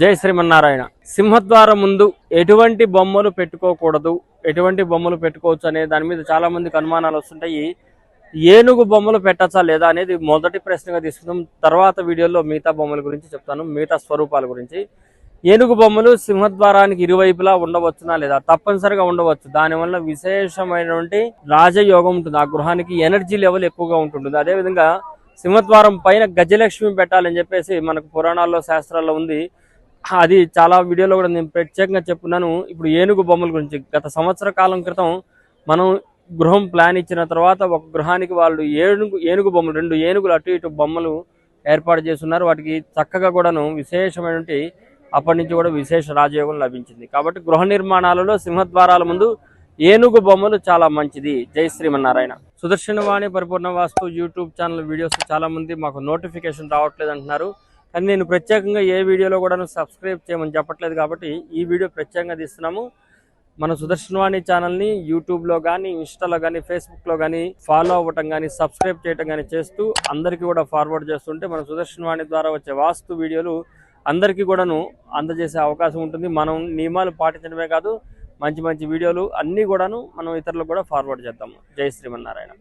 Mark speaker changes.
Speaker 1: జై శ్రీమన్నారాయణ. సింహద్వారం ముందు ఎటువంటి బొమ్మలు పెట్టుకోకూడదు ఎటువంటి బొమ్మలు పెట్టుకోవచ్చు అనే దాని మీద చాలా మందికి అనుమానాలు వస్తుంటాయి. ఏనుగు బొమ్మలు పెట్టచ్చా లేదా అనేది మొదటి ప్రశ్నగా తీసుకుందాం. తర్వాత వీడియోలో మిగతా బొమ్మల గురించి చెప్తాను మిగతా స్వరూపాల గురించి. ఏనుగు బొమ్మలు సింహద్వారానికి ఇరువైపులా ఉండవచ్చునా లేదా? తప్పనిసరిగా ఉండవచ్చు. దానివల్ల విశేషమైనటువంటి రాజయోగం ఉంటుంది. ఆ గృహానికి ఎనర్జీ లెవెల్ ఎక్కువగా ఉంటుంటుంది. అదేవిధంగా సింహద్వారం పైన గజలక్ష్మి పెట్టాలని చెప్పేసి మనకు పురాణాల్లో శాస్త్రాల్లో ఉంది. అది చాలా వీడియోలో కూడా నేను ప్రత్యేకంగా చెప్పున్నాను. ఇప్పుడు ఏనుగు బొమ్మల గురించి. గత సంవత్సర కాలం క్రితం మనం గృహం ప్లాన్ ఇచ్చిన తర్వాత ఒక గృహానికి వాళ్ళు ఏనుగు ఏనుగు బొమ్మలు రెండు ఏనుగులు అటు ఇటు బొమ్మలు ఏర్పాటు చేస్తున్నారు. వాటికి చక్కగా కూడాను విశేషమైనటువంటి అప్పటి నుంచి కూడా విశేష రాజయోగం లభించింది. కాబట్టి గృహ నిర్మాణాలలో సింహద్వారాల ముందు ఏనుగు బొమ్మలు చాలా మంచిది. జై శ్రీమన్నారాయణ. సుదర్శనవాణి పరిపూర్ణ వాస్తు యూట్యూబ్ ఛానల్ వీడియోస్ చాలా మంది మాకు నోటిఫికేషన్ రావట్లేదు అంటున్నారు. కానీ నేను ప్రత్యేకంగా ఏ వీడియోలో కూడా సబ్స్క్రైబ్ చేయమని చెప్పట్లేదు కాబట్టి ఈ వీడియో ప్రత్యేకంగా తీస్తున్నాము. మన సుదర్శనవాణి ఛానల్ని యూట్యూబ్లో కానీ ఇన్స్టాలో కానీ ఫేస్బుక్లో కానీ ఫాలో అవ్వటం కానీ సబ్స్క్రైబ్ చేయటం కానీ చేస్తూ అందరికీ కూడా ఫార్వర్డ్ చేస్తుంటే మన సుదర్శనవాణి ద్వారా వచ్చే వాస్తు వీడియోలు అందరికీ కూడాను అందజేసే అవకాశం ఉంటుంది. మనం నియమాలు పాటించడమే కాదు మంచి మంచి వీడియోలు అన్నీ కూడాను మనం ఇతరులకు కూడా ఫార్వర్డ్ చేద్దాము. జై శ్రీమన్నారాయణ.